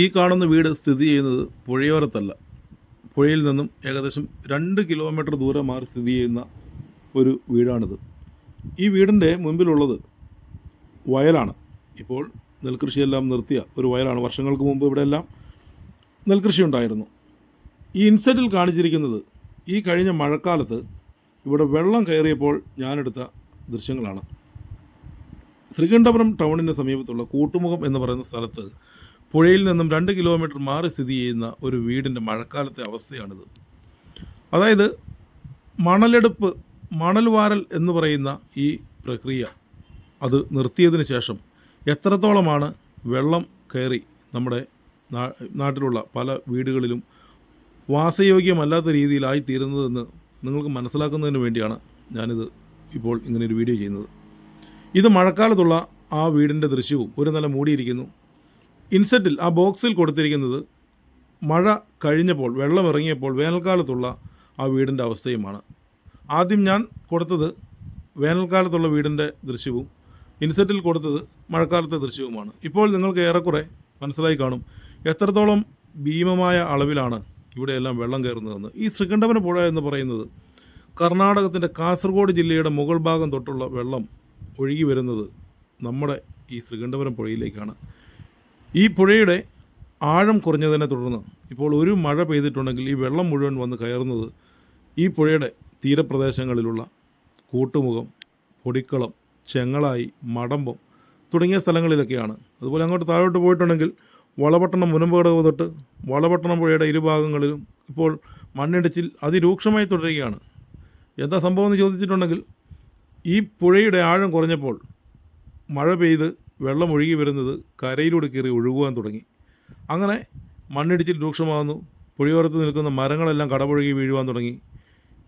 ഈ കാണുന്ന വീട് സ്ഥിതി ചെയ്യുന്നത് പുഴയോരത്തല്ല. പുഴയിൽ നിന്നും ഏകദേശം രണ്ട് കിലോമീറ്റർ ദൂരെ മാറി സ്ഥിതി ചെയ്യുന്ന ഒരു വീടാണിത്. ഈ വീടിന്റെ മുൻപിലുള്ളത് വയലാണ്. ഇപ്പോൾ നെൽകൃഷിയെല്ലാം നിർത്തിയ ഒരു വയലാണ്. വർഷങ്ങൾക്ക് മുമ്പ് ഇവിടെയെല്ലാം നെൽകൃഷി ഉണ്ടായിരുന്നു. ഈ ഇൻസെറ്റിൽ കാണിച്ചിരിക്കുന്നത് ഈ കഴിഞ്ഞ മഴക്കാലത്ത് ഇവിടെ വെള്ളം കയറിയപ്പോൾ ഞാനെടുത്ത ദൃശ്യങ്ങളാണ്. ശ്രീകണ്ഠപുരം ടൗണിന് സമീപത്തുള്ള കൂട്ടുമുഖം എന്ന് പറയുന്ന സ്ഥലത്ത് പുഴയിൽ നിന്നും രണ്ട് കിലോമീറ്റർ മാറി സ്ഥിതി ചെയ്യുന്ന ഒരു വീടിന്റെ മഴക്കാലത്തെ അവസ്ഥയാണിത്. അതായത് മണലെടുപ്പ് മണൽ വാരൽ എന്ന് പറയുന്ന ഈ പ്രക്രിയ അത് നിർത്തിയതിന് ശേഷം എത്രത്തോളമാണ് വെള്ളം കയറി നമ്മുടെ നാട്ടിലുള്ള പല വീടുകളിലും വാസയോഗ്യമല്ലാത്ത രീതിയിലായി തീരുന്നതെന്ന് നിങ്ങൾക്ക് മനസ്സിലാക്കുന്നതിന് വേണ്ടിയാണ് ഞാനിത് ഇപ്പോൾ ഇങ്ങനെ ഒരു വീഡിയോ ചെയ്യുന്നത്. ഇത് മഴക്കാലത്തുള്ള ആ വീടിന്റെ ദൃശ്യവും ഒരു നില മൂടിയിരിക്കുന്നു. ഇൻസെറ്റിൽ ആ ബോക്സിൽ കൊടുത്തിരിക്കുന്നത് മഴ കഴിഞ്ഞപ്പോൾ വെള്ളം ഇറങ്ങിയപ്പോൾ വേനൽക്കാലത്തുള്ള ആ വീടിന്റെ അവസ്ഥയുമാണ്. ആദ്യം ഞാൻ കൊടുത്തത് വേനൽക്കാലത്തുള്ള വീടിന്റെ ദൃശ്യവും ഇൻസെറ്റിൽ കൊടുത്തത് മഴക്കാലത്തെ ദൃശ്യവുമാണ്. ഇപ്പോൾ നിങ്ങൾക്ക് ഏറെക്കുറെ മനസ്സിലായി കാണും എത്രത്തോളം ഭീമമായ അളവിലാണ് ഇവിടെയെല്ലാം വെള്ളം കയറുന്നതെന്ന്. ഈ ശ്രീകണ്ഠപുര പുഴ എന്ന് പറയുന്നത് കർണാടകത്തിന്റെ കാസർഗോഡ് ജില്ലയുടെ മുകൾ ഭാഗം തൊട്ടുള്ള വെള്ളം ഒഴുകി വരുന്നത് നമ്മുടെ ഈ ശ്രീകണ്ഠപുരം പുഴയിലേക്കാണ്. ഈ പുഴയുടെ ആഴം കുറഞ്ഞതിനെ തുടർന്ന് ഇപ്പോൾ ഒരു മഴ പെയ്തിട്ടുണ്ടെങ്കിൽ ഈ വെള്ളം മുഴുവൻ വന്ന് കയറുന്നത് ഈ പുഴയുടെ തീരപ്രദേശങ്ങളിലുള്ള കൂട്ടുമുഖം പൊടിക്കളം ചെങ്ങളായി മടമ്പം തുടങ്ങിയ സ്ഥലങ്ങളിലൊക്കെയാണ്. അതുപോലെ അങ്ങോട്ട് താഴോട്ട് പോയിട്ടുണ്ടെങ്കിൽ വളപട്ടണം മുനമ്പകടവ് തൊട്ട് വളപട്ടണം പുഴയുടെ ഇരുഭാഗങ്ങളിലും ഇപ്പോൾ മണ്ണിടിച്ചിൽ അതിരൂക്ഷമായി തുടരുകയാണ്. എന്താ സംഭവം എന്ന് ചോദിച്ചിട്ടുണ്ടെങ്കിൽ ഈ പുഴയുടെ ആഴം കുറഞ്ഞപ്പോൾ മഴ പെയ്ത് വെള്ളം ഒഴുകി വരുന്നത് കരയിലൂടെ കയറി ഒഴുകുവാൻ തുടങ്ങി. അങ്ങനെ മണ്ണിടിച്ചിൽ രൂക്ഷമാകുന്നു. പുഴയോരത്ത് നിൽക്കുന്ന മരങ്ങളെല്ലാം കടപുഴകി വീഴുവാൻ തുടങ്ങി.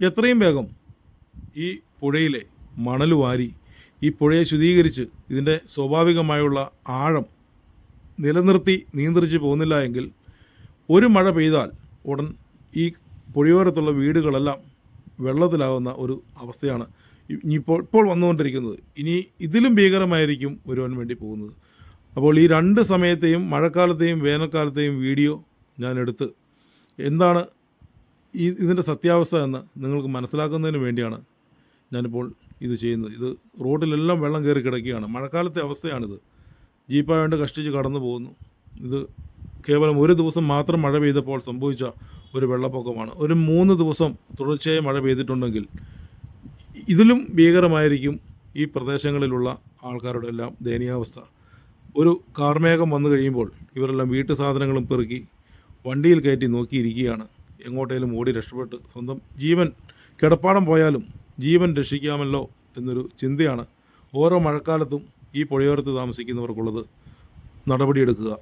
എത്രയും വേഗം ഈ പുഴയിലെ മണൽ വാരി ഈ പുഴയെ ശുദ്ധീകരിച്ച് ഇതിന്റെ സ്വാഭാവികമായുള്ള ആഴം നിലനിർത്തി നിയന്ത്രിച്ച് പോകുന്നില്ല എങ്കിൽ ഒരു മഴ പെയ്താൽ ഉടൻ ഈ പുഴയോരത്തുള്ള വീടുകളെല്ലാം വെള്ളത്തിലാകുന്ന ഒരു അവസ്ഥയാണ് ഇനിയിപ്പോൾ ഇപ്പോൾ വന്നുകൊണ്ടിരിക്കുന്നത്. ഇനി ഇതിലും ഭീകരമായിരിക്കും വരുവാൻ വേണ്ടി പോകുന്നത്. അപ്പോൾ ഈ രണ്ട് സമയത്തെയും മഴക്കാലത്തെയും വേനൽക്കാലത്തെയും വീഡിയോ ഞാൻ എടുത്ത് എന്താണ് ഈ ഇതിന്റെ സത്യാവസ്ഥ എന്ന് നിങ്ങൾക്ക് മനസ്സിലാക്കുന്നതിന് വേണ്ടിയാണ് ഞാനിപ്പോൾ ഇത് ചെയ്യുന്നത്. ഇത് റോഡിലെല്ലാം വെള്ളം കയറി കിടക്കുകയാണ്. മഴക്കാലത്തെ അവസ്ഥയാണിത്. ജീപ്പായോണ്ട് കഷ്ടിച്ച് കടന്നു പോകുന്നു. ഇത് കേവലം ഒരു ദിവസം മാത്രം മഴ പെയ്തപ്പോൾ സംഭവിച്ച ഒരു വെള്ളപ്പൊക്കമാണ്. ഒരു മൂന്ന് ദിവസം തുടർച്ചയായി മഴ പെയ്തിട്ടുണ്ടെങ്കിൽ ഇതിലും ഭീകരമായിരിക്കും ഈ പ്രദേശങ്ങളിലുള്ള ആൾക്കാരുടെ എല്ലാം ദയനീയാവസ്ഥ. ഒരു കാർമേഘം വന്നു കഴിയുമ്പോൾ ഇവരെല്ലാം വീട്ടു സാധനങ്ങളും പെറുക്കി വണ്ടിയിൽ കയറ്റി നോക്കിയിരിക്കുകയാണ്. എങ്ങോട്ടേലും ഓടി രക്ഷപ്പെട്ട് സ്വന്തം ജീവൻ കിടപ്പാടം പോയാലും ജീവൻ രക്ഷിക്കാമല്ലോ എന്നൊരു ചിന്തയാണ് ഓരോ മഴക്കാലത്തും ഈ പുഴയോരത്ത് താമസിക്കുന്നവർക്കുള്ളത് നടപടിയെടുക്കുക.